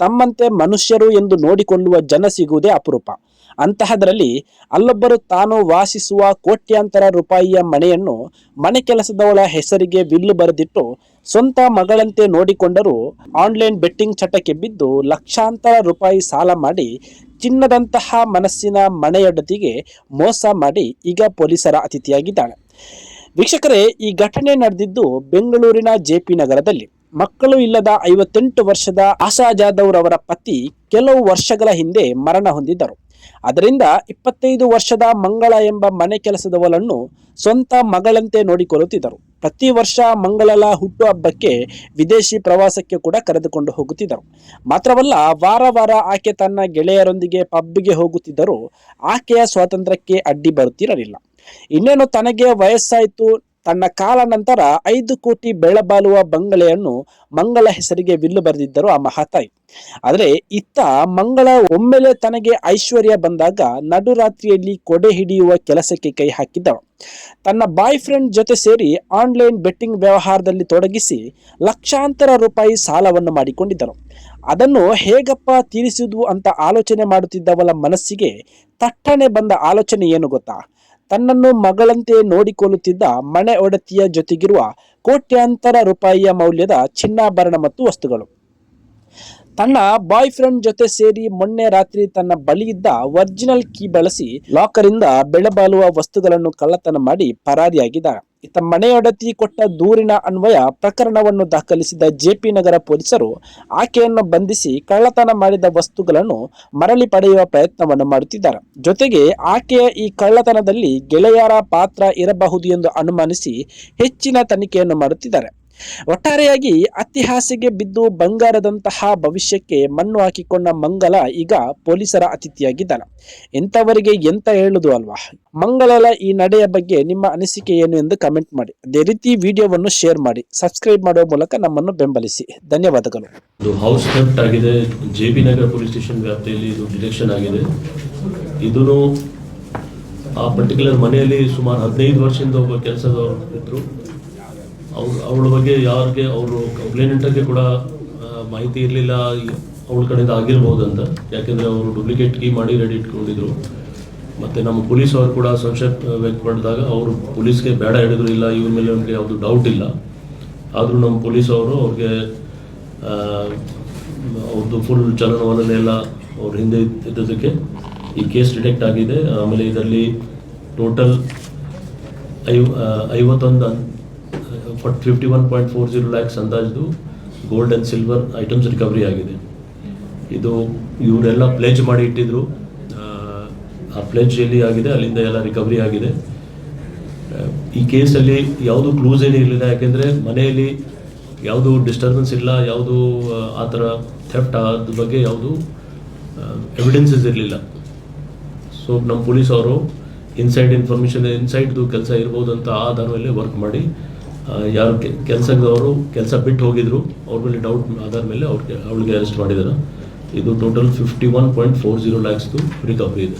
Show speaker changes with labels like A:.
A: ತಮ್ಮಂತೆ ಮನುಷ್ಯರು ಎಂದು ನೋಡಿಕೊಳ್ಳುವ ಜನ ಸಿಗುವುದೇ ಅಪರೂಪ. ಅಂತಹದರಲ್ಲಿ ಅಲ್ಲೊಬ್ಬರು ತಾನು ವಾಸಿಸುವ ಕೋಟ್ಯಾಂತರ ರೂಪಾಯಿಯ ಮನೆಯನ್ನು ಮನೆ ಕೆಲಸದವಳ ಹೆಸರಿಗೆ ಬಿಲ್ಲು ಬರೆದಿಟ್ಟು ಸ್ವಂತ ಮಗಳಂತೆ ನೋಡಿಕೊಂಡರೂ ಆನ್ಲೈನ್ ಬೆಟ್ಟಿಂಗ್ ಚಟಕ್ಕೆ ಬಿದ್ದು ಲಕ್ಷಾಂತರ ರೂಪಾಯಿ ಸಾಲ ಮಾಡಿ ಚಿನ್ನದಂತಹ ಮನಸ್ಸಿನ ಮನೆಯೊಡತಿಗೆ ಮೋಸ ಮಾಡಿ ಈಗ ಪೊಲೀಸರ ಅತಿಥಿಯಾಗಿದ್ದಾಳೆ. ವೀಕ್ಷಕರೇ, ಈ ಘಟನೆ ನಡೆದಿದ್ದು ಬೆಂಗಳೂರಿನ ಜೆಪಿ ನಗರದಲ್ಲಿ. ಮಕ್ಕಳು ಇಲ್ಲದ ಐವತ್ತೆಂಟು ವರ್ಷದ ಆಶಾ ಜಾಧವ್ ರವರ ಪತಿ ಕೆಲವು ವರ್ಷಗಳ ಹಿಂದೆ ಮರಣ ಹೊಂದಿದ್ದರು. ಅದರಿಂದ ಇಪ್ಪತ್ತೈದು ವರ್ಷದ ಮಂಗಳ ಎಂಬ ಮನೆ ಕೆಲಸದವಳನ್ನು ಸ್ವಂತ ಮಗಳಂತೆ ನೋಡಿಕೊಳ್ಳುತ್ತಿದ್ದರು. ಪ್ರತಿ ವರ್ಷ ಮಂಗಳಲ ಹುಟ್ಟುಹಬ್ಬಕ್ಕೆ ವಿದೇಶಿ ಪ್ರವಾಸಕ್ಕೆ ಕೂಡ ಕರೆದುಕೊಂಡು ಹೋಗುತ್ತಿದ್ದರು. ಮಾತ್ರವಲ್ಲ, ವಾರ ವಾರ ಆಕೆ ತನ್ನ ಗೆಳೆಯರೊಂದಿಗೆ ಪಬ್ಗೆ ಹೋಗುತ್ತಿದ್ದರೂ ಆಕೆಯ ಸ್ವಾತಂತ್ರ್ಯಕ್ಕೆ ಅಡ್ಡಿ ಬರುತ್ತಿರಲಿಲ್ಲ. ಇನ್ನೇನು ತನಗೆ ವಯಸ್ಸಾಯಿತು ತನ್ನ ಕಾಲ ನಂತರ ಐದು ಕೋಟಿ ಬೆಳ್ಳಬಾಲುವ ಬಂಗಲೆಯನ್ನು ಮಂಗಳ ಹೆಸರಿಗೆ ವಿಲ್ಲು ಬರೆದಿದ್ದರು ಆ ಮಹಾತಾಯಿ. ಆದರೆ ಇತ್ತ ಮಂಗಳ ಒಮ್ಮೆಲೆ ತನಗೆ ಐಶ್ವರ್ಯ ಬಂದಾಗ ನಡುರಾತ್ರಿಯಲ್ಲಿ ಕೊಡೆ ಹಿಡಿಯುವ ಕೆಲಸಕ್ಕೆ ಕೈ ಹಾಕಿದ್ದಳು. ತನ್ನ ಬಾಯ್ ಫ್ರೆಂಡ್ ಜೊತೆ ಸೇರಿ ಆನ್ಲೈನ್ ಬೆಟ್ಟಿಂಗ್ ವ್ಯವಹಾರದಲ್ಲಿ ತೊಡಗಿಸಿ ಲಕ್ಷಾಂತರ ರೂಪಾಯಿ ಸಾಲವನ್ನು ಮಾಡಿಕೊಂಡಿದ್ದರು. ಅದನ್ನು ಹೇಗಪ್ಪ ತೀರಿಸುವುದು ಅಂತ ಆಲೋಚನೆ ಮಾಡುತ್ತಿದ್ದವಳ ಮನಸ್ಸಿಗೆ ತಟ್ಟನೆ ಬಂದ ಆಲೋಚನೆ ಏನು ಗೊತ್ತಾ? ತನ್ನನ್ನು ಮಗಳಂತೆ ನೋಡಿಕೊಳ್ಳುತ್ತಿದ್ದ ಮನೆ ಒಡತಿಯ ಜೊತೆಗಿರುವ ಕೋಟ್ಯಾಂತರ ರೂಪಾಯಿಯ ಮೌಲ್ಯದ ಚಿನ್ನಾಭರಣ ಮತ್ತು ವಸ್ತುಗಳು. ತನ್ನ ಬಾಯ್ ಫ್ರೆಂಡ್ ಜೊತೆ ಸೇರಿ ಮೊನ್ನೆ ರಾತ್ರಿ ತನ್ನ ಬಳಿಯಿದ್ದ ಒರಿಜಿನಲ್ ಕೀ ಬಳಸಿ ಲಾಕರಿಂದ ಬೆಲೆಬಾಳುವ ವಸ್ತುಗಳನ್ನು ಕಳ್ಳತನ ಮಾಡಿ ಪರಾರಿಯಾಗಿದ್ದಾರೆ ಇತ್ತ ಮನೆಯೊಡತಿ ಕೊಟ್ಟ ದೂರಿನ ಅನ್ವಯ ಪ್ರಕರಣವನ್ನು ದಾಖಲಿಸಿದ ಜೆಪಿ ನಗರ ಪೊಲೀಸರು ಆಕೆಯನ್ನು ಬಂಧಿಸಿ ಕಳ್ಳತನ ಮಾಡಿದ ವಸ್ತುಗಳನ್ನು ಮರಳಿ ಪಡೆಯುವ ಪ್ರಯತ್ನವನ್ನು ಮಾಡುತ್ತಿದ್ದಾರೆ. ಜೊತೆಗೆ ಆಕೆಯ ಈ ಕಳ್ಳತನದಲ್ಲಿ ಗೆಳೆಯರ ಪಾತ್ರ ಇರಬಹುದು ಎಂದು ಅನುಮಾನಿಸಿ ಹೆಚ್ಚಿನ ತನಿಖೆಯನ್ನು ಮಾಡುತ್ತಿದ್ದಾರೆ. ಒಟ್ಟಾರೆಯಾಗಿ ಅತಿಹಾಸೆಗೆ ಬಿದ್ದು ಬಂಗಾರದಂತಹ ಭವಿಷ್ಯಕ್ಕೆ ಮಣ್ಣು ಹಾಕಿಕೊಂಡ ಮಂಗಲ ಈಗ ಪೊಲೀಸರ ಅತಿಥಿಯಾಗಿದ್ದಾನೆ. ಇಂಥವರಿಗೆ ಎಂತ ಹೇಳುದು ಅಲ್ವಾ? ಮಂಗಳಲ ಈ ನಡೆಯ ಬಗ್ಗೆ ನಿಮ್ಮ ಅನಿಸಿಕೆ ಏನು ಎಂದು ಕಮೆಂಟ್ ಮಾಡಿ. ಅದೇ ರೀತಿ ವಿಡಿಯೋವನ್ನು ಶೇರ್ ಮಾಡಿ. ಸಬ್ಸ್ಕ್ರೈಬ್ ಮಾಡುವ ಮೂಲಕ ನಮ್ಮನ್ನು ಬೆಂಬಲಿಸಿ. ಧನ್ಯವಾದಗಳು.
B: ಹೌಸ್ ಆಗಿದೆ. J B Nagar police station ವ್ಯಾಪ್ತಿಯಲ್ಲಿ ಇದು ಆಗಿದೆ. ಆ ಪರ್ಟಿಕ್ಯುಲರ್ ಮನೆಯಲ್ಲಿ ಸುಮಾರು ಹದಿನೈದು ವರ್ಷದಿಂದ ಒಬ್ಬ ಕೆಲಸದವರು ಇದ್ದರು ಅವ್ರು ಅವಳ ಬಗ್ಗೆ ಯಾರಿಗೆ ಅವರು ಕಂಪ್ಲೇನೆಂಟಾಗೆ ಕೂಡ ಮಾಹಿತಿ ಇರಲಿಲ್ಲ ಅವಳ ಕಡೆಯಿಂದ ಆಗಿರ್ಬೋದು ಅಂತ ಯಾಕೆಂದರೆ ಅವರು ಡೂಪ್ಲಿಕೇಟ್ ಕೀ ಮಾಡಿ ರೆಡಿ ಇಟ್ಕೊಂಡಿದ್ರು. ಮತ್ತು ನಮ್ಮ ಪೊಲೀಸ್ ಅವರು ಕೂಡ ಸಂಶಯ ಮಾಡಿದಾಗ ಅವರು ಪೊಲೀಸ್ಗೆ ಬೇಡ ಹೇಳಿದ್ರು ಇಲ್ಲ ಇವ್ರ ಮೇಲೆ ನಮಗೆ ಯಾವುದು ಡೌಟ್ ಇಲ್ಲ. ಆದರೂ ನಮ್ಮ ಪೊಲೀಸ್ ಅವರು ಅವ್ರಿಗೆ ಅವ್ರದ್ದು ಫುಲ್ ಚಲನವಲನೆಲ್ಲ ಅವ್ರ ಹಿಂದೆ ಇದ್ದದಕ್ಕೆ ಈ ಕೇಸ್ ಡಿಟೆಕ್ಟ್ ಆಗಿದೆ. ಆಮೇಲೆ ಇದರಲ್ಲಿ ಟೋಟಲ್ ಐವ ಆ, fifty one point four zero lakhs ಅಂದಾಜು gold and silver items recovery ಆಗಿದೆ. ಇದು ಇವರೆಲ್ಲ ಪ್ಲೇಜ್ ಮಾಡಿ ಇಟ್ಟಿದ್ರು. ಆ, ಪ್ಲೇಜ್ ಎಲ್ಲಿ ಆಗಿದೆ ಅಲ್ಲಿಂದ ಎಲ್ಲ ರಿಕವರಿ ಆಗಿದೆ. ಈ ಕೇಸಲ್ಲಿ ಯಾವುದು ಕ್ಲೂಸ್ ಏನೂ ಇರಲಿಲ್ಲ. ಯಾಕೆಂದರೆ ಮನೆಯಲ್ಲಿ ಯಾವುದು ಡಿಸ್ಟರ್ಬೆನ್ಸ್ ಇಲ್ಲ ಯಾವುದು ಆ, ಥರ ಥೆಫ್ಟ್ ಅದ್ರ ಬಗ್ಗೆ ಯಾವುದು ಎವಿಡೆನ್ಸಸ್ ಇರಲಿಲ್ಲ. ಸೊ ನಮ್ಮ ಪೊಲೀಸ್ ಅವರು ಇನ್ಸೈಡ್ ಇನ್ಫಾರ್ಮೇಷನ್ ಇನ್ಸೈಡ್ದು ಕೆಲಸ ಇರ್ಬೋದು ಅಂತ ಆಧಾರದಲ್ಲಿ ವರ್ಕ್ ಮಾಡಿ ಯಾರು ಕೆಲಸದವರು, ಕೆಲಸ ಬಿಟ್ಟು ಹೋಗಿದ್ರು, ಅವ್ರ ಮೇಲೆ ಡೌಟ್ ಆಧಾರ ಮೇಲೆ ಅವ್ರಿಗೆ, ಅವಳಿಗೆ ಅರೆಸ್ಟ್ ಮಾಡಿದ್ದಾರೆ ಇದು total fifty one point four zero ಲ್ಯಾಕ್ಸ್ದು recovery ಇದೆ.